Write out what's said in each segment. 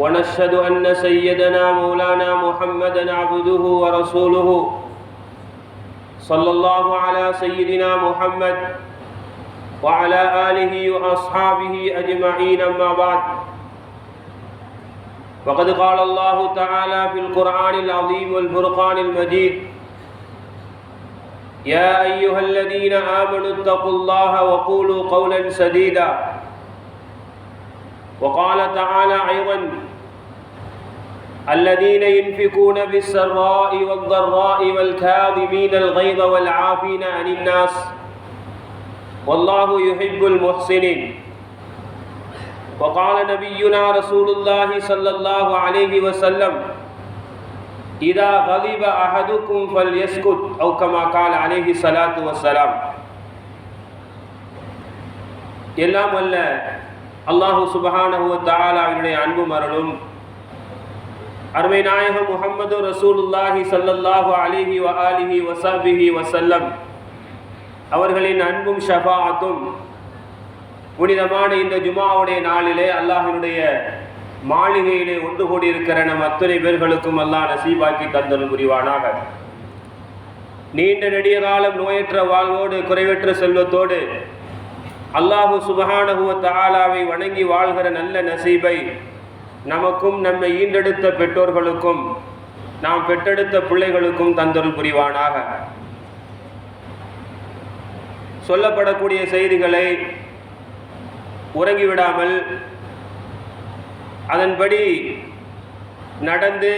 ونشهد أن سيدنا مولانا محمدا عبده ورسوله صلى الله على سيدنا محمد وعلى آله وأصحابه أجمعين أما بعد. وقد قال الله تعالى في القرآن العظيم والفرقان المجيد يا أيها الذين آمنوا اتقوا الله وقولوا قولا سديدا. وقال تعالى أيضا الذين ينفقون بالسراء والضراء والكاظمين الغيظ والعافين عن الناس والله يحب المحسنين وقال نبينا رسول الله صلى الله عليه وسلم إذا غضب أحدكم فليسكت أو كما قال عليه الصلاة والسلام எல்லாம் அல்ல அல்லாஹு சுபஹானஹுவ தாலாவினுடைய அன்பு மரணும் அருமை நாயகம் முகமது ரசூலுல்லாஹி சல்லல்லாஹு அலிஹி வ அலிஹி வசாபிஹி வசல்லம் அவர்களின் அன்பும் ஷஃபாத்தும் புனிதமான இந்த ஜுமாவுடைய நாளிலே அல்லாஹினுடைய மாளிகையிலே ஒன்று கூடியிருக்கிற நம் அத்தனை பேர்களுக்கும் அல்லாஹ் நசீபாக்கி தந்தலும் புரிவானாக. நீண்ட நெடிய காலம் நோயற்ற வாழ்வோடு குறைவற்ற செல்வத்தோடு அல்லாஹு சுபஹானகுவ தாலாவை வணங்கி வாழ்கிற நல்ல நசீபை நமக்கும் நம்மை ஈண்டெடுத்த பெற்றோர்களுக்கும் நாம் பெற்றெடுத்த பிள்ளைகளுக்கும் தந்தொருள் புரிவானாக. சொல்லப்படக்கூடிய செய்திகளை உறங்கிவிடாமல் அதன்படி நடந்து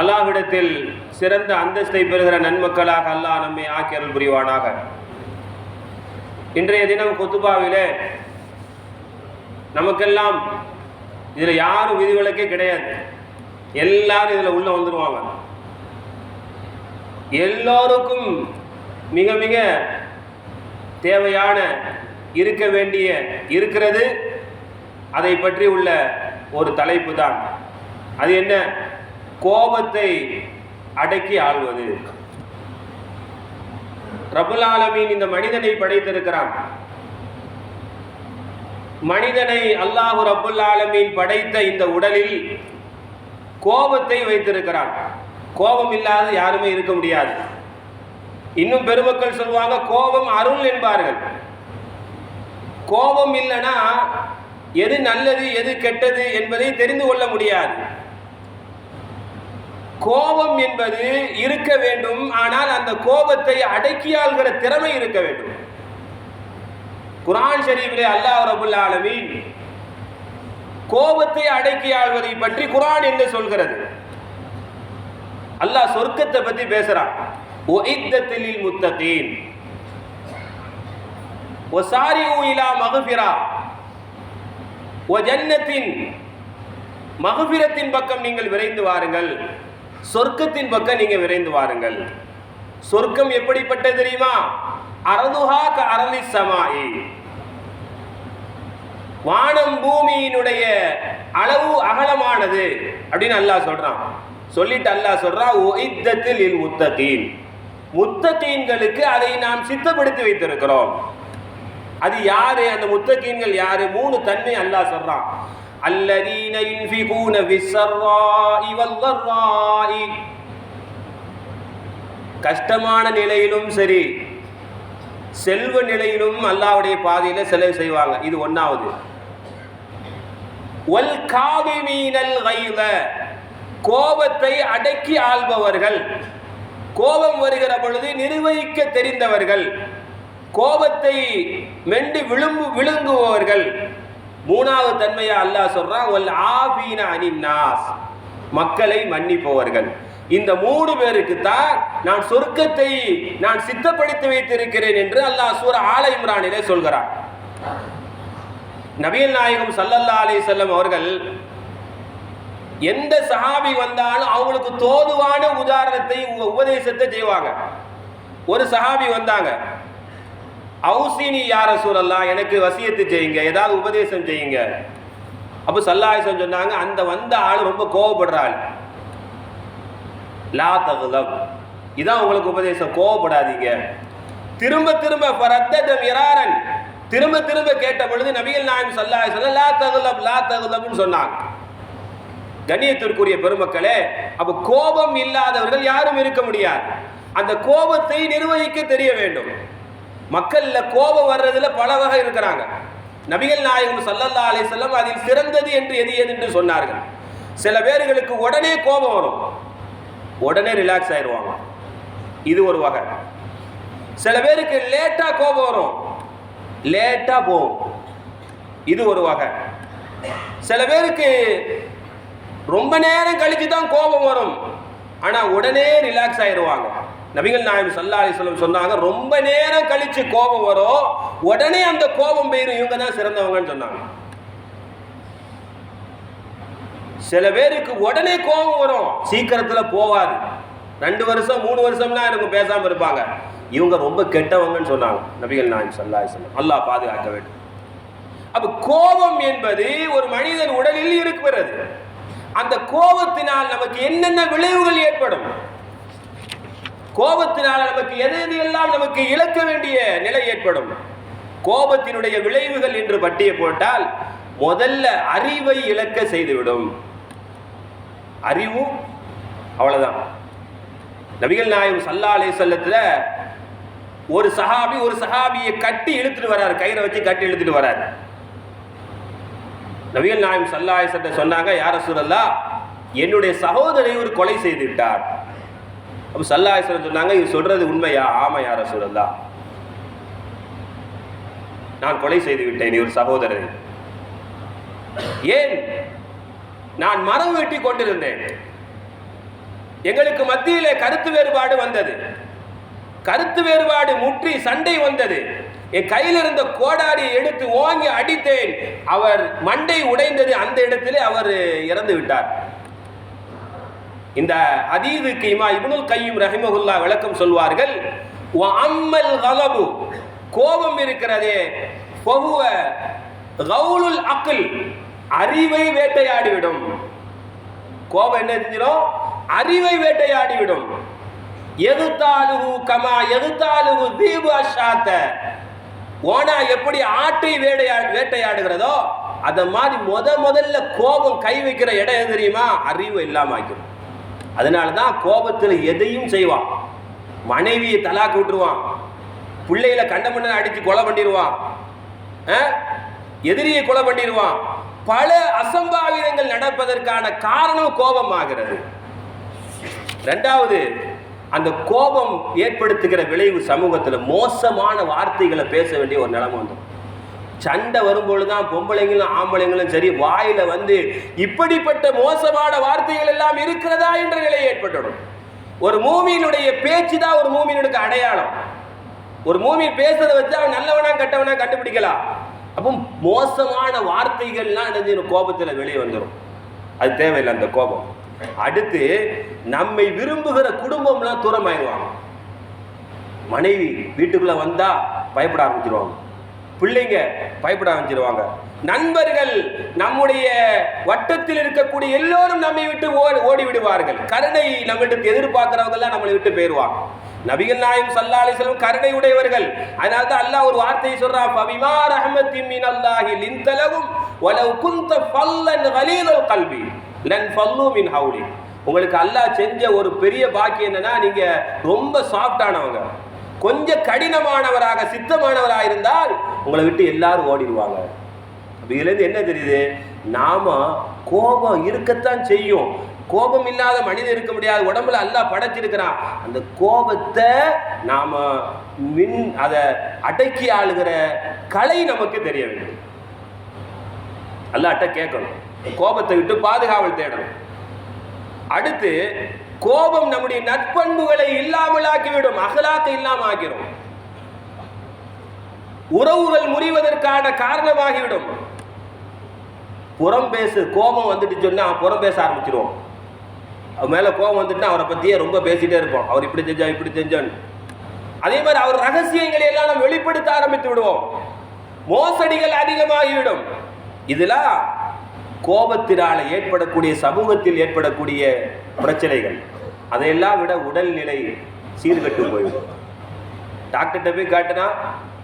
அல்லாஹ்விடத்தில் சிறந்த அந்தஸ்தை பெறுகிற நன்மக்களாக அல்லாஹ் நம்மை ஆக்கியருள் புரிவானாக. இன்றைய தினம் குத்துபாவிலே நமக்கெல்லாம் இதில் யாரும் விதிவிலக்கே கிடையாது. எல்லாரும் இதில் உள்ள வந்துடுவாங்க எல்லோருக்கும் மிக மிக தேவையான இருக்க வேண்டிய இருக்கிறது. அதை பற்றி உள்ள ஒரு தலைப்பு தான். அது என்ன? கோபத்தை அடக்கி ஆள்வது. ரபுல் ஆலமீன் இந்த மனிதனை படைத்திருக்கிறான். மனிதனை அல்லாஹு ரபுல் ஆலமீன் படைத்த இந்த உடலில் கோபத்தை வைத்திருக்கிறான். கோபம் இல்லாத யாருமே இருக்க முடியாது. இன்னும் பெருமக்கள் சொல்லுவாங்க கோபம் அருள் என்பார்கள். கோபம் இல்லைன்னா எது நல்லது எது கெட்டது என்பதை தெரிந்து கொள்ள முடியாது. கோபம் என்பது இருக்க வேண்டும் ஆனால் அந்த கோபத்தை அடக்கியாள்கிற திறமை இருக்க வேண்டும். குரான் ஷரீஃபிலே அல்லாஹ் ரபுல் ஆலமீன் கோபத்தை அடக்கி ஆள்வதை பற்றி குரான் என்ன சொல்கிறது? அல்லாஹ் சொர்க்கத்தை பத்தி பேசுறான். ஒஇத்தத்தில் முத்தகீன் ஒசாரிஉ இலா மகஃபிரா ஒ ஜன்னத்தின் மகபிரத்தின் பக்கம் நீங்கள் விரைந்து வாருங்கள். சொர்க்கத்தின் பக்கம் நீங்க விரைந்து வாருங்கள். சொர்க்கம் எப்படிப்பட்ட தெரியுமா? அரதுஹா க அரளி சமாயி. வானம் பூமியினுடைய அளவு அகலமானது அப்படின்னு அல்லாஹ் சொல்றான். சொல்லிட்டு அல்லாஹ் சொல்றான் ஒய்தத்தில் இல் முத்தகீன். முத்தகீன்களுக்கு அதை நாம் சித்தப்படுத்தி வைத்திருக்கிறோம். அது யாரு? அந்த முத்தகீன்கள் யாரு? மூணு தன்மை அல்லாஹ் சொல்றான். அல்லதீன யுன்ஃபிகூன ஃபிஸ்ஸர்ராஇ வல்லர்ராஇ கஷ்டமான நிலையிலும் சரி செல்வ நிலையிலும் அல்லாவுடைய பாதையில செலவு செய்வாங்க. இது ஒன்னாவது வல் காதிமீனல் கைத. கோபத்தை அடக்கி ஆள்பவர்கள். கோபம் வருகிற பொழுது நிர்வகிக்க தெரிந்தவர்கள். கோபத்தை மெண்டு விழும்பு விழுங்குபவர்கள். மூணாவது தன்மையா அல்லாஹ் சொல்றான் ஒல் ஆபீன அனின்னாஸ் மக்களை மன்னிப்பவர்கள். இந்த மூணு பேருக்கு தான் நான் சொர்க்கத்தை நான் சித்தப்படுத்தி வைத்திருக்கிறேன் என்று அல்லாஹ் சூர ஆல இம்ரானிலே சொல்கிறார் நபிகள் நாயகம் சல்லல்லா அலி செல்லம் அவர்கள் எந்த சஹாபி வந்தாலும் அவங்களுக்கு தோதுவான உதாரணத்தை உபதேசத்தை செய்வாங்க. ஒரு சஹாபி வந்தாங்க அவுசினி யார சூழல்லாம் எனக்கு வசியத்து செய்யுங்க ஏதாவது உபதேசம் செய்யுங்க. அப்போ சல்லாயசம் சொன்னாங்க அந்த வந்த ஆள் ரொம்ப கோவப்படுற ஆள். லா தகுலம். இதான் உங்களுக்கு உபதேசம். கோவப்படாதீங்க. திரும்ப திரும்ப பரத்ததம் திரும்ப திரும்ப கேட்ட பொழுது நபிகள் நாயம் சல்லாய் சொல்ல லா தகுலம் லா தகுலம்னு சொன்னாங்க. கண்ணியத்திற்குரிய பெருமக்களே அப்ப கோபம் இல்லாதவர்கள் யாரும் இருக்க முடியாது. அந்த கோபத்தை நிர்வகிக்க தெரிய வேண்டும். மக்கள்ல கோபம் வர்றதுல பல வகை இருக்கிறாங்க. நபிகள் நாயகம் சல்லல்லா அலைஹிஸ்ஸலாம் அதில் சிறந்தது என்று எது எது என்று சொன்னார்கள். சில பேர்களுக்கு உடனே கோபம் வரும். உடனே ரிலாக்ஸ் ஆயிடுவாங்க இது ஒரு வகை. சில பேருக்கு லேட்டாக கோபம் வரும். லேட்டாக போகும். இது ஒரு வகை. சில பேருக்கு ரொம்ப நேரம் கழித்து தான் கோபம் வரும். ஆனால் உடனே ரிலாக்ஸ் ஆயிடுவாங்க நபிகள் நாயம் சல்லா அலிஸ்லம் சொன்னாங்க ரொம்ப நேரம் கழித்து கோபம் வரும். உடனே அந்த கோபம் போயிடும் இவங்க தான் சிறந்தவங்கன்னு சொன்னாங்க. சில பேருக்கு உடனே கோபம் வரும். சீக்கிரத்துல போவாது. ரெண்டு வருஷம் மூணு வருஷம்லாம் எனக்கு பேசாம இருப்பாங்க. இவங்க ரொம்ப கெட்டவங்கன்னு சொன்னாங்க. நபிகள் நாயம் சல்லா அலிஸ்லம் அல்லாஹ் பாதுகாக்க வேண்டும். அப்ப கோபம் என்பது ஒரு மனிதன் உடலில் இருக்கிறது. அந்த கோபத்தினால் நமக்கு என்னென்ன விளைவுகள் ஏற்படும்? கோபத்தினால் நமக்கு எது எது எல்லாம் நமக்கு இழக்க வேண்டிய நிலை ஏற்படும்? கோபத்தினுடைய விளைவுகள் என்று பட்டியை போட்டால் முதல்ல அறிவை இழக்க செய்துவிடும். அறிவும் அவ்வளவுதான். நபிகள் நாயகம் சல்லா அலைஹி ஒரு சஹாபி ஒரு சஹாபியை கட்டி இழுத்துட்டு வராரு கயிறை வச்சு கட்டி இழுத்துட்டு வராரு. நபிகள் நாயம் சல்லாய் சட்ட சொன்னாங்க யார சூழல்லா என்னுடைய சகோதரி ஒரு கொலை செய்து விட்டார். அப்ப சல்லாஹ் சொன்னாங்க இவர் சொல்றது உண்மையா? ஆமா யார சூழல்லா நான் கொலை செய்து விட்டேன் ஒரு சகோதரர். ஏன்? நான் மரம் வெட்டி கொண்டிருந்தேன். எங்களுக்கு மத்தியிலே கருத்து வேறுபாடு வந்தது. கருத்து வேறுபாடு முற்றி சண்டை வந்தது. என் கையில் இருந்த கோடாரியை எடுத்து ஓங்கி அடித்தேன். அவர் மண்டை உடைந்தது அந்த இடத்திலே அவர் இறந்து விட்டார். இந்த அதீதுக்கு இமா இப்னுல் கையும் ரஹிமகுல்லா விளக்கம் சொல்வார்கள் அம்மல் கலபு. கோபம் இருக்கிறதே. ஃபஹுவ அறிவை வேட்டையாடிவிடும். கோபம் என்ன செஞ்சிடும் அறிவை வேட்டையாடிவிடும். எதுத்தாலுகு கமா எதுத்தாலுகு தீபு அஷாத்த. ஓனா எப்படி ஆட்டை வேட்டையா வேட்டையாடுகிறதோ அந்த மாதிரி முத முதல்ல கோபம் கை வைக்கிற இடம் எது தெரியுமா? அறிவு இல்லாம ஆக்கிடும் அதனால தான் கோபத்தில் எதையும் செய்வான். மனைவியை தலாக்கு விட்டுருவான். பிள்ளைகளை கண்டமண்ணன் அடித்து கொலை பண்ணிடுவான். ஆ? எதிரியை கொலை பண்ணிடுவான். பல அசம்பாவிதங்கள் நடப்பதற்கான காரணம் கோபமாகிறது. ரெண்டாவது அந்த கோபம் ஏற்படுத்துகிற விளைவு சமூகத்தில் மோசமான வார்த்தைகளை பேச வேண்டிய ஒரு நிலைமை வந்துடும். சண்டை வரும்பொழுது தான் பொம்பளைங்களும் ஆம்பளைங்களும் சரி வாயில வந்து இப்படிப்பட்ட மோசமான வார்த்தைகள் எல்லாம் இருக்கிறதா என்ற நிலை ஏற்பட்டுடும் ஒரு மூமியினுடைய பேச்சு தான் ஒரு மூமியினுடைய அடையாளம். ஒரு மூமி பேசுறதை வச்சு அவன் நல்லவனா கெட்டவனா கண்டுபிடிக்கலாம். அப்போ மோசமான வார்த்தைகள்லாம் என்ன கோபத்தில் வெளியே வந்துடும் அது தேவையில்லை அந்த கோபம். அடுத்து நம்மை விரும்புகிற குடும்பம்லாம் தூரமாயிடுவாங்க. மனைவி வீட்டுக்குள்ள வந்தா பயப்பட ஆரம்பிச்சிருவாங்க. பிள்ளைங்க பயப்பட ஆரம்பிச்சிருவாங்க. நண்பர்கள் நம்முடைய வட்டத்தில் இருக்கக்கூடிய எல்லோரும் நம்மை விட்டு ஓடி ஓடி விடுவார்கள் கருணை நம்மகிட்ட எதிர்பார்க்கிறவங்க எல்லாம் நம்மளை விட்டு போயிடுவாங்க நபிகள் நாயம் சல்லா அலிஸ்லம் கருணை உடையவர்கள். அதனால தான் அல்லாஹ் ஒரு வார்த்தையை சொல்றான் பவிமா ரஹமத்தி மின் அல்லாஹி லிந்தலவும் வலவு குந்த ஃபல்லன் கலீலல் கல்வி லன் ஃபல்லு மின் ஹவுலி உங்களுக்கு அல்லாஹ் செஞ்ச ஒரு பெரிய பாக்கியம் என்னன்னா நீங்க ரொம்ப சாஃப்டானவங்க கொஞ்சம் கடினமானவராக சித்தமானவராக இருந்தால் உங்களை விட்டு எல்லாரும் ஓடிடுவாங்க. அப்ப என்ன தெரியுது? நாம கோபம் இருக்கத்தான் செய்யும். கோபம் இல்லாத மனிதன் இருக்க முடியாது. உடம்புல அல்லா படைச்சிருக்கிறான். அந்த கோபத்தை நாம மின் அதை அடக்கி ஆளுகிற கலை நமக்கு தெரிய வேண்டும். அல்லாட்ட கேட்கணும். கோபத்தை விட்டு பாதுகாவல் தேடணும். அடுத்து கோபம் நம்முடைய நற்பண்புகளை இல்லாமலாக்கிவிடும். அகலாக்க இல்லாம ஆக்கிடும் உறவுகள் முறிவதற்கான காரணமாகிவிடும். புறம் பேசு கோபம் வந்துட்டு சொன்னா புறம் பேச ஆரம்பிச்சிருவோம். மேலே கோபம் வந்துட்டுனா அவரை பற்றியே ரொம்ப பேசிகிட்டே இருப்போம். அவர் இப்படி செஞ்சா இப்படி செஞ்சான்னு அதே மாதிரி அவர் ரகசியங்களை எல்லாம் நம்ம வெளிப்படுத்த ஆரம்பித்து விடுவோம். மோசடிகள் அதிகமாகிவிடும். இதெல்லாம் கோபத்தினால ஏற்படக்கூடிய சமூகத்தில் ஏற்படக்கூடிய பிரச்சனைகள். அதையெல்லாம் விட உடல்நிலை சீர்கட்டு போயிடும். டாக்டர்கிட்ட போய் காட்டினா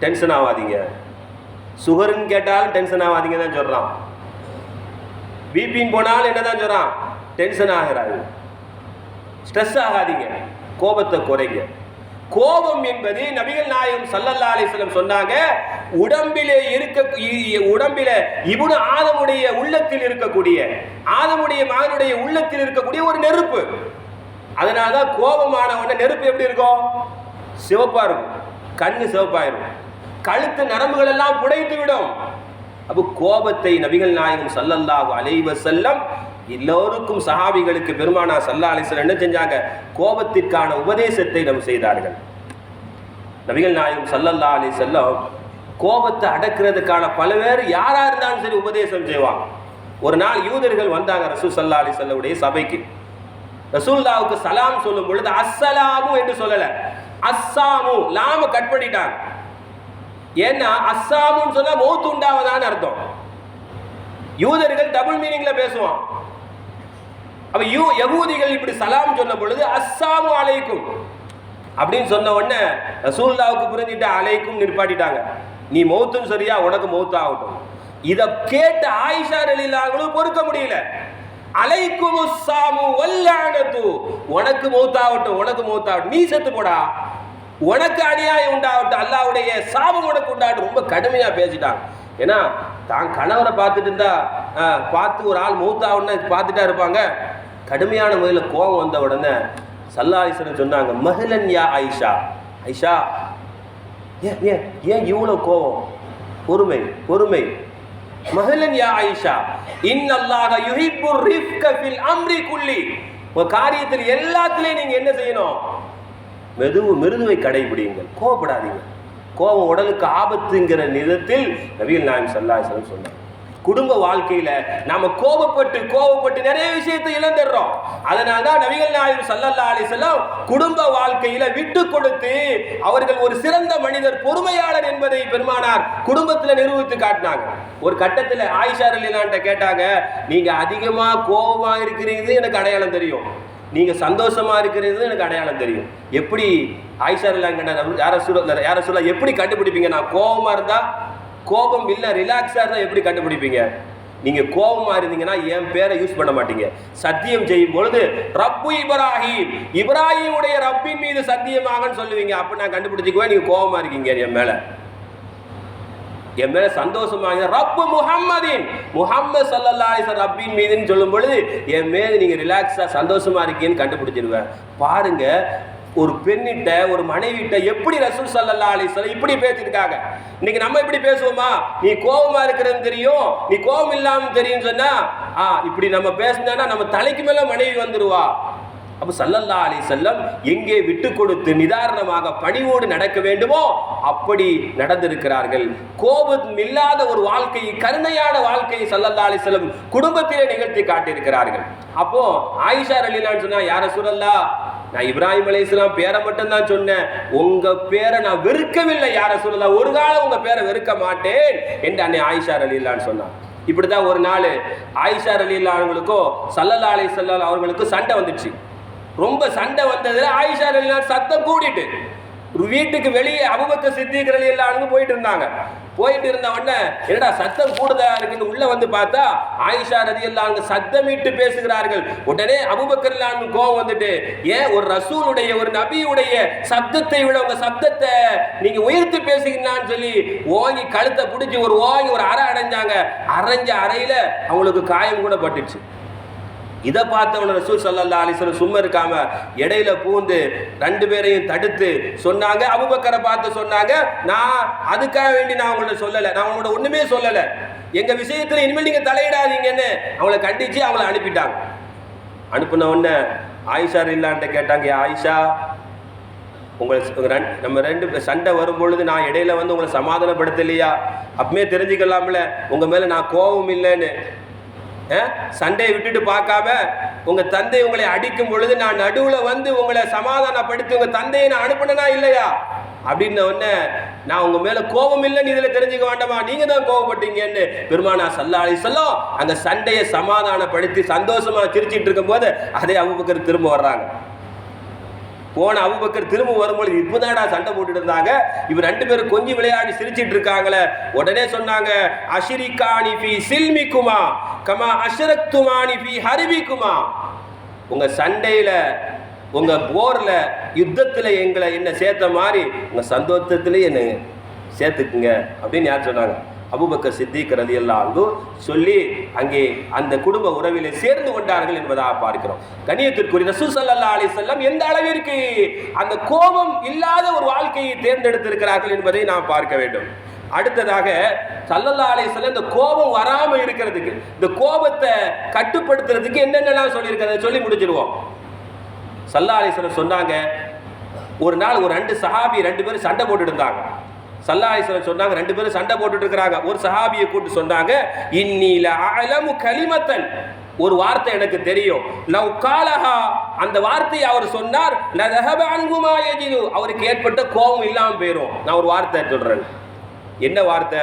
டென்ஷன் ஆகாதீங்க. சுகருன்னு கேட்டாலும் டென்ஷன் ஆகாதீங்க தான் சொல்கிறான் பிபின்னு போனாலும் என்ன தான் சொல்கிறான் டென்ஷன் ஆகிறாரு. ஸ்ட்ரெஸ் ஆகாதீங்க. கோபத்தை குறைங்க. கோபம் என்பது நபிகள் நாயகம் சல்லல்லா அலிஸ்லம் சொன்னாங்க உடம்பிலே இருக்க உடம்பில இவனு ஆதமுடைய உள்ளத்தில் இருக்கக்கூடிய ஆதமுடைய மகனுடைய உள்ளத்தில் இருக்கக்கூடிய ஒரு நெருப்பு. அதனாலதான் கோபமான உடனே நெருப்பு எப்படி இருக்கும்? சிவப்பா இருக்கும். கண்ணு சிவப்பாயிரும். கழுத்து நரம்புகள் எல்லாம் புடைத்து விடும். அப்போ கோபத்தை நபிகள் நாயகம் சல்லல்லாஹு அலைஹி செல்லம் எல்லோருக்கும் சஹாபிகளுக்கு பெருமானா சல்லா அலிஸ்லாம் என்ன செஞ்சாங்க? கோபத்திற்கான உபதேசத்தை நம் செய்தார்கள். நபிகள் நாயகம் சல்லல்லா அலி செல்லம் கோபத்தை அடக்கிறதுக்கான பல்வேறு யாராக இருந்தாலும் சரி உபதேசம் செய்வாங்க. ஒரு நாள் யூதர்கள் வந்தாங்க ரசூல் சல்லா அலி செல்லவுடைய சபைக்கு. ரசூல்லாவுக்கு சலாம் சொல்லும் பொழுது அஸ்ஸலாமு என்று சொல்லல. அஸ்ஸாமு லாம கட் பண்ணிட்டாங்க. ஏன்னா அஸ்ஸாமுன்னு சொன்னா மௌத்து உண்டாவதான்னு அர்த்தம். யூதர்கள் டபுள் மீனிங்ல பேசுவான். அப்ப யூ யகூதிகள் இப்படி சலாம் சொன்ன பொழுது அஸ்ஸாமு அலைக்கும். அப்படின்னு சொன்ன உடனே ரசூல்லாவுக்கு புரிஞ்சிட்டு அலைக்கும் நிற்பாட்டிட்டாங்க. நீ மௌத்தும் சரியா உனக்கு மௌத்து ஆகட்டும். இத கேட்ட ஆயிஷா ரலிலாங்களும் பொறுக்க முடியல. அலைக்கும் சாமு வல்லானது உனக்கு மௌத்தாகட்டும் உனக்கு மௌத்தாகட்டும் நீ செத்து போடா. உனக்கு அநியாயம் உண்டாகட்டும். அல்லாவுடைய சாபம் உனக்கு உண்டாகட்டும். ரொம்ப கடுமையா பேசிட்டாங்க. ஏன்னா தான் கணவரை பார்த்துட்டு இருந்தா பார்த்து ஒரு ஆள் மூத்தாவுன்னு பார்த்துட்டா இருப்பாங்க. கடுமையான முறையில் கோபம் வந்த உடனே சல்லாஹிசன் சொன்னாங்க மஹலன் யா ஐஷா. ஐஷா ஏன் ஏன் ஏன் இவ்வளோ கோபம்? பொறுமை பொறுமை. மஹலன் யா ஆயிஷா இன்னல்லாஹ யுஹிப்பு ரிஃப்க ஃபில் அம்ரி குல்லி. உங்கள் காரியத்தில் எல்லாத்துலேயும் நீங்கள் என்ன செய்யணும்? மெதுவு மிருதுவை கடைபிடியுங்கள். கோவப்படாதீங்க கோபம் உடலுக்கு ஆபத்துங்கிற நிதத்தில் நபிகள் நாயம் சல்லாஹம் சொன்னார். குடும்ப வாழ்க்கையில நாம கோபப்பட்டு கோபப்பட்டு நிறைய விஷயத்தை இழந்துடுறோம். அதனால தான் நபிகள் நாயம் சல்லல்லா அலிசல்லாம் குடும்ப வாழ்க்கையில விட்டு கொடுத்து அவர்கள் ஒரு சிறந்த மனிதர் பொறுமையாளர் என்பதை பெருமானார் குடும்பத்துல நிரூபித்து காட்டினாங்க. ஒரு கட்டத்துல ஆயிஷா ரலிலான்ட்ட கேட்டாங்க நீங்க அதிகமா கோபமா இருக்கிறீங்க எனக்கு அடையாளம் தெரியும். நீங்க சந்தோஷமா இருக்கிறது எனக்கு அடையாளம் தெரியும். எப்படி ஆயிஷா ரலிலான் யார சொல்ல யார சொல்ல எப்படி கண்டுபிடிப்பீங்க? நான் கோபமா இருந்தா கோபம் இல்லை ரிலாக்ஸாக இருந்தால் எப்படி கண்டுபிடிப்பீங்க? நீங்கள் கோபமாக இருந்தீங்கன்னா என் பேரை யூஸ் பண்ண மாட்டீங்க. சத்தியம் செய்யும் பொழுது ரப்பு இப்ராஹிம் இப்ராஹிமுடைய ரப்பின் மீது சத்தியமாகன்னு சொல்லுவீங்க. அப்போ நான் கண்டுபிடிச்சிக்குவேன். நீங்கள் கோபமாக இருக்கீங்க என் மேலே. என் மேல சந்தோஷமாக ரப்பு முகம்மதின் முகம்மது சல்லல்லா ரப்பின் மீதுன்னு சொல்லும் பொழுது என் மேல நீங்க ரிலாக்ஸா சந்தோஷமா இருக்கீங்கன்னு கண்டுபிடிச்சிருவேன். பாருங்க ஒரு பெண்ணிட்ட ஒரு மனைவிட்ட எப்படி ரசூல் சல்லல்லா சொல்ல இப்படி பேசியிருக்காங்க? இன்னைக்கு நம்ம இப்படி பேசுவோமா? நீ கோபமா இருக்கிறது தெரியும். நீ கோபம் இல்லாம தெரியும் சொன்னா ஆ இப்படி நம்ம பேசினா நம்ம தலைக்கு மேல மனைவி வந்துருவா. அப்ப சல்லல்லா அலி செல்லம் எங்கே விட்டு கொடுத்து நிதாரணமாக பணிவோடு நடக்க வேண்டுமோ அப்படி நடந்திருக்கிறார்கள். கோபம் இல்லாத ஒரு வாழ்க்கையை கருணையான வாழ்க்கையை சல்லல்லா அலி செல்லம் குடும்பத்திலே நிகழ்த்தி காட்டியிருக்கிறார்கள். அப்போ ஆயிஷா அலிலான்னு சொன்னா யார சொல்லல்லா நான் இப்ராஹிம் அலி இஸ்லாம் பேரை மட்டும் தான் சொன்னேன். உங்க பேரை நான் வெறுக்கவில்லை யார சொல்லலாம் ஒரு காலம் உங்க பேரை வெறுக்க மாட்டேன் என்று அன்னை ஆயிஷா அலிலான்னு சொன்னான். இப்படிதான் ஒரு நாள் ஆயிஷா அலில்லா அவங்களுக்கும் சல்லல்லா அலி சல்லா அவர்களுக்கும் சண்டை வந்துச்சு. ரொம்ப சண்டை வந்ததுல ஆயிஷா ரலியல்லாஹு சத்தம் கூடிட்டு. வீட்டுக்கு வெளியே அபுபக்க சித்திக் ரலியல்லாஹு போயிட்டு இருந்தாங்க. போயிட்டு இருந்த உடனே என்னடா சத்தம் கூடுதலா இருக்குன்னு உள்ள வந்து பார்த்தா ஆயிஷா ரதி அன்ஹா சத்தமிட்டு பேசுகிறார்கள். உடனே அபுபக்கர் ரலியல்லாஹு கோபம் கோவம் வந்துட்டு ஏன் ஒரு ரசூலுடைய ஒரு நபியுடைய சப்தத்தை விட உங்க சப்தத்தை நீங்க உயர்த்தி பேசுகிறீங்கன்னு சொல்லி ஓங்கி கழுத்தை பிடிச்சி ஒரு ஓங்கி ஒரு அறை அடைஞ்சாங்க. அரைஞ்ச அறையில அவங்களுக்கு காயம் கூட பட்டுச்சு. இதை பார்த்தவன ரசூல் சல்லா அலிஸ்வரம் சும்மா இருக்காம இடையில பூந்து ரெண்டு பேரையும் தடுத்து சொன்னாங்க. அபுபக்கரை பார்த்து சொன்னாங்க. நான் அதுக்காக வேண்டி நான் அவங்கள்ட்ட சொல்லலை. நான் அவங்களோட ஒண்ணுமே சொல்லலை. எங்க விஷயத்துல இனிமேல் நீங்க தலையிடாதீங்கன்னு அவங்கள கண்டிச்சு அவங்கள அனுப்பிட்டாங்க. அனுப்பின உடனே ஆயிஷா இல்லான்ட்ட கேட்டாங்க ஆயிஷா உங்களை நம்ம ரெண்டு பேர் சண்டை வரும்பொழுது நான் இடையில வந்து உங்களை சமாதானப்படுத்தலையா? அப்பமே தெரிஞ்சுக்கலாம்ல. உங்க மேல நான் கோபம் இல்லைன்னு. சண்டையை விட்டுட்டு பார்க்காம உங்கள் தந்தை உங்களை அடிக்கும் பொழுது நான் நடுவில் வந்து உங்களை சமாதானப்படுத்தி உங்கள் தந்தையை நான் அனுப்பினா இல்லையா? அப்படின்ன உடனே நான் உங்கள் மேலே கோபம் இல்லைன்னு இதில் தெரிஞ்சுக்க வேண்டாமா? நீங்கள் தான் கோபப்பட்டீங்கன்னு பெருமானா சல்லாளி சொல்லும் அந்த சண்டையை சமாதானப்படுத்தி சந்தோஷமாக சிரிச்சிட்டு இருக்கும்போது அதே அவுபக்கர் திரும்ப வர்றாங்க. போன அவுபக்கர் திரும்ப வரும்பொழுது இப்போதாடா சண்டை போட்டுட்டு இருந்தாங்க. இவர் ரெண்டு பேரும் கொஞ்சம் விளையாடி சிரிச்சிட்டு இருக்காங்களே. உடனே சொன்னாங்க அஷிரிகானி சில்மி சில்மிக்குமா கமா அஷரத்துமானி பி ஹரிபிக்குமா உங்க சண்டையில உங்க போர்ல யுத்தத்துல எங்களை என்ன சேர்த்த மாதிரி உங்க சந்தோஷத்துல என்ன சேர்த்துக்குங்க அப்படின்னு யார் சொன்னாங்க? அபுபக்க சித்திக் எல்லாம் சொல்லி அங்கே அந்த குடும்ப உறவிலே சேர்ந்து கொண்டார்கள் என்பதாக பார்க்கிறோம். கணியத்திற்குரிய ரசூல் ஸல்லல்லாஹு அலைஹி வஸல்லம் எந்த அளவிற்கு அந்த கோபம் இல்லாத ஒரு வாழ்க்கையை தேர்ந்தெடுத்திருக்கிறார்கள் என்பதை நாம் பார்க்க வேண்டும். அடுத்ததாக சல்லல்லா அலைஹிஸ்ஸலாம் இந்த கோபம் வராமல் இருக்கிறதுக்கு இந்த கோபத்தை கட்டுப்படுத்துறதுக்கு என்னென்னலாம் சொல்லியிருக்கிறத சொல்லி முடிச்சிடுவோம் சல்லா அலிஸ்வரம் சொன்னாங்க ஒரு நாள் ஒரு ரெண்டு சஹாபி ரெண்டு பேரும் சண்டை போட்டுட்டு இருந்தாங்க. சல்லா சொன்னாங்க ரெண்டு பேரும் சண்டை போட்டுட்டு இருக்கிறாங்க. ஒரு சஹாபியை கூப்பிட்டு சொன்னாங்க இன்னில அலமு கலிமத்தன். ஒரு வார்த்தை எனக்கு தெரியும். லவ் காலஹா. அந்த வார்த்தையை அவர் சொன்னார் லதஹப அன்குமா எஜிது அவருக்கு ஏற்பட்ட கோபம் இல்லாமல் போயிடும் நான் ஒரு வார்த்தை சொல்றேன். என்ன வார்த்தை?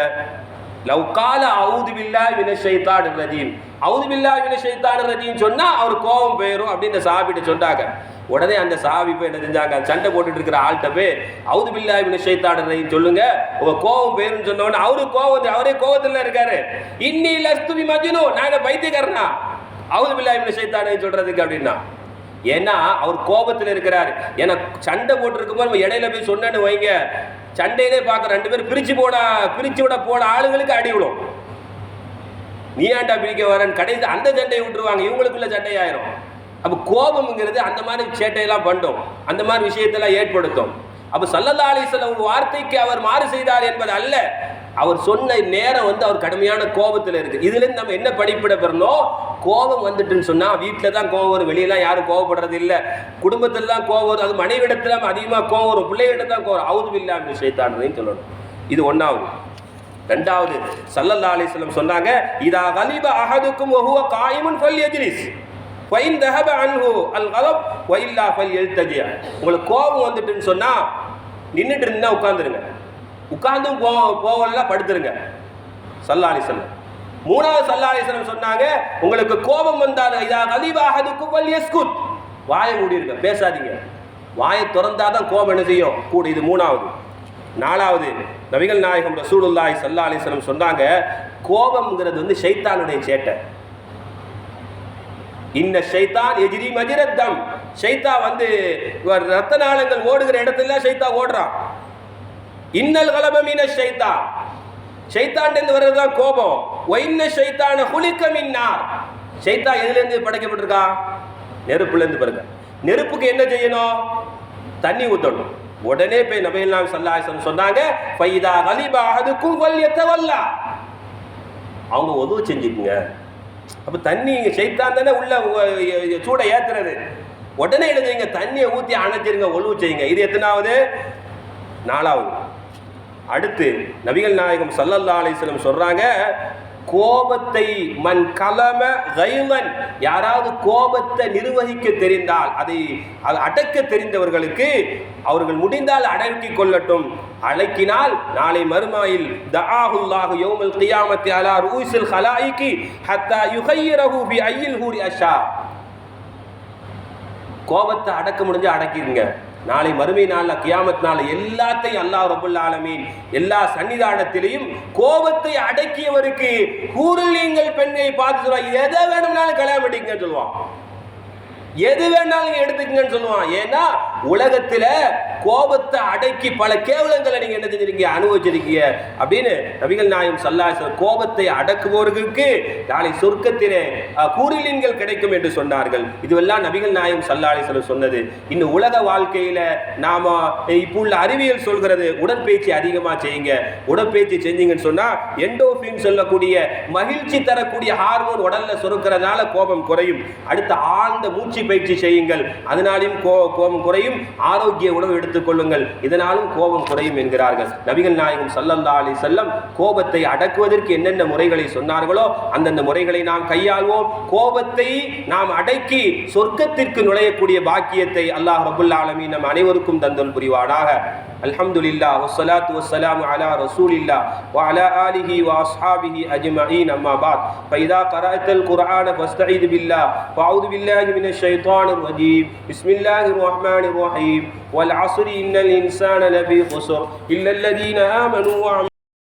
லவ் கால அவுது பில்லா வின ஷைத்தான் ரஜீம். அவுது பில்லா வின ஷைத்தான் ரஜீம் சொன்னா அவர் கோபம் போயிரும் அப்படின்னு இந்த சொன்னாங்க. உடனே அந்த சாவி போய் என்ன செஞ்சாங்க? சண்டை போட்டுட்டு இருக்கிற ஆள்கிட்ட போய் அவுது பில்லா வின ஷைத்தான் ரஜீம் சொல்லுங்க. உங்க கோபம் போயிரும் சொன்னோன்னு அவரு கோபம் அவரே கோபத்துல இருக்காரு. இன்னி லஸ்துபி மஜ்னு. நான் பைத்தியக்காரனா? அவுது பில்லா வின சொல்றதுக்கு அப்படின்னா. ஏன்னா அவர் கோபத்தில் இருக்கிறார். ஏன்னா சண்டை போட்டிருக்கும் நம்ம இடையில போய் சொன்னேன்னு வைங்க. சண்டையிலே பார்க்க ரெண்டு பேரும் பிரிச்சு போட பிரிச்சு விட போன ஆளுங்களுக்கு அடி விடும் நீ ஏன்டா பிரிக்க வரேன் கடைசி அந்த சண்டையை விட்டுருவாங்க. இவங்களுக்குள்ள சண்டையாயிரும் அப்போ கோபம்ங்கிறது அந்த மாதிரி சேட்டையெல்லாம் பண்ணும் அந்த மாதிரி விஷயத்தெல்லாம் ஏற்படுத்தும். அப்போ சல்லல்லா அலிஸ்லம் வார்த்தைக்கு அவர் மாறு செய்தார் என்பது அல்ல. அவர் சொன்ன நேரம் வந்து அவர் கடுமையான கோபத்தில் இருக்கு. இதுலேருந்து நம்ம என்ன படிப்பிட பெறணும் கோபம் வந்துட்டுன்னு சொன்னா வீட்டில் தான் கோபம் வரும். வெளியெல்லாம் யாரும் கோவப்படுறது இல்லை. குடும்பத்தில் தான் கோபம் வரும். அது மனைவிடத்துல அதிகமாக கோபம் வரும். பிள்ளைகிட்ட தான் கோவம் அவுது இல்லா அப்படின்னு சொல்லணும். இது ஒன்றாவது ரெண்டாவது சல்லல்லா அலிஸ்லம் சொன்னாங்க இதா கலிப அகதுக்கும் வஹுவ காயிமுன் ஃபல் ஃபைன் தஹப அன்ஹு அல் கலப் வைல்லா ஃபல் எல்தஜியா உங்களுக்கு கோபம் வந்துட்டுன்னு சொன்னால் நின்றுட்டு இருந்தால் உட்காந்துருங்க உட்காந்தும் போ போகலாம் படுத்துருங்க. சல்லா மூணாவது சல்லா சொன்னாங்க உங்களுக்கு கோபம் வந்தால் இதா கலிப அஹதுக்கும் ஃபல் வாயை மூடிருங்க பேசாதீங்க. வாயை திறந்தாதான் கோபம் என்ன செய்யும்? கூட இது மூணாவது. நாலாவது நபிகள் நாயகம் ரசூலுல்லாய் சல்லா அலிஸ்லம் சொன்னாங்க கோபம்ங்கிறது வந்து சைத்தானுடைய சேட்டை. இன்ன ஷைத்தான் எஜிரி மஜிரத்தம் ஷைத்தா வந்து இவர் ரத்த நாளங்கள் ஓடுகிற இடத்துல ஷைத்தா ஓடுறான். இன்னல் கலபமீன ஷைத்தா. வர்றது வர்றதுதான் கோபம். ஒயின்ன ஷைத்தான குளிக்க மின்னார். ஷைத்தா எதுலேருந்து படைக்கப்பட்டிருக்கா? நெருப்புலேருந்து பாருங்க நெருப்புக்கு என்ன செய்யணும்? தண்ணி ஊற்றணும் உடனே போய் நபையெல்லாம் சல்லாசன் சொன்னாங்க ஃபைதா கலிபா அதுக்கும் வல்யத்த வல்லா அவங்க உதவு செஞ்சுக்குங்க. அப்போ தண்ணி இங்கே செய்தான் தானே உள்ள சூடை ஏத்துறது. உடனே என்ன இங்கே தண்ணியை ஊற்றி அணைச்சிருங்க ஒழுவு செய்யுங்க. இது எத்தனாவது? நாலாவது. அடுத்து நபிகள் நாயகம் சல்லல்லா அலிஸ்லம் சொல்கிறாங்க கோபத்தை மண் கலம கைமன். யாராவது கோபத்தை நிர்வகிக்க தெரிந்தால் அதை அடக்க தெரிந்தவர்களுக்கு அவர்கள் முடிந்தால் அடக்கிக் கொள்ளட்டும். அடக்கினால் நாளை மறுமாயில் தஆஹுல்லாஹு யௌமல் கியாமத்தி அலா ரூசில் ஹலாயிகி ஹத்தா யுகையிரஹு பி ஐயில் ஹூரி அஷா. கோபத்தை அடக்க முடிஞ்சு அடக்கிடுங்க. நாளை மறுமை நாளில் கியாமத் நாள் எல்லாத்தையும் அல்லாஹ் ரபுல் ஆலமீன் எல்லா சன்னிதானத்திலையும் கோபத்தை அடக்கியவருக்கு கூறுலீங்கள் பெண்ணை பார்த்து சொல்லுவாங்க எதை வேணும்னாலும் கல்யாணம் பண்ணிக்கங்கன்னு சொல்லுவான். எது வேணாலும் எடுத்துக்கங்கன்னு சொல்லுவான். ஏன்னா உலகத்துல கோபத்தை அடக்கி பல கேவலங்களை நீங்க என்ன செஞ்சிருக்கீங்க? அனுபவிச்சிருக்கீங்க. அப்படின்னு நபிகள் நாயம் சல்லாசர் கோபத்தை அடக்குபவர்களுக்கு நாளை சொர்க்கத்திலே கூறிலின்கள் கிடைக்கும் என்று சொன்னார்கள். இதுவெல்லாம் நபிகள் நாயம் சல்லாசர் சொன்னது. இன்னும் உலக வாழ்க்கையில நாம இப்போ உள்ள அறிவியல் சொல்கிறது உடற்பயிற்சி அதிகமா செய்யுங்க. உடற்பயிற்சி செஞ்சீங்கன்னு சொன்னா எண்டோஃபின் சொல்லக்கூடிய மகிழ்ச்சி தரக்கூடிய ஹார்மோன் உடல்ல சுருக்கிறதுனால கோபம் குறையும். அடுத்து ஆழ்ந்த மூச்சு பயிற்சி செய்யுங்கள். அதனாலையும் கோ கோபம் குறையும். முடியும் ஆரோக்கிய உணவு எடுத்துக்கொள்ளுங்கள் இதனாலும் கோபம் குறையும் என்கிறார்கள். நபிகள் நாயகம் சல்லல்லா அலி செல்லம் கோபத்தை அடக்குவதற்கு என்னென்ன முறைகளை சொன்னார்களோ அந்தந்த முறைகளை நாம் கையாள்வோம். கோபத்தை நாம் அடக்கி சொர்க்கத்திற்கு நுழையக்கூடிய பாக்கியத்தை அல்லாஹ் ரபுல்லா ஆலமி நம் அனைவருக்கும் தந்தல் புரிவானாக. الحمد لله والصلاة والسلام على رسول الله وعلى آله وأصحابه أجمعين أما بعد فإذا قرأت القرآن فاستعيد بالله فأعوذ بالله من الشيطان الرجيم بسم الله الرحمن الرحيم والعصر إن الإنسان لفي خسر إلا الذين آمنوا وعملوا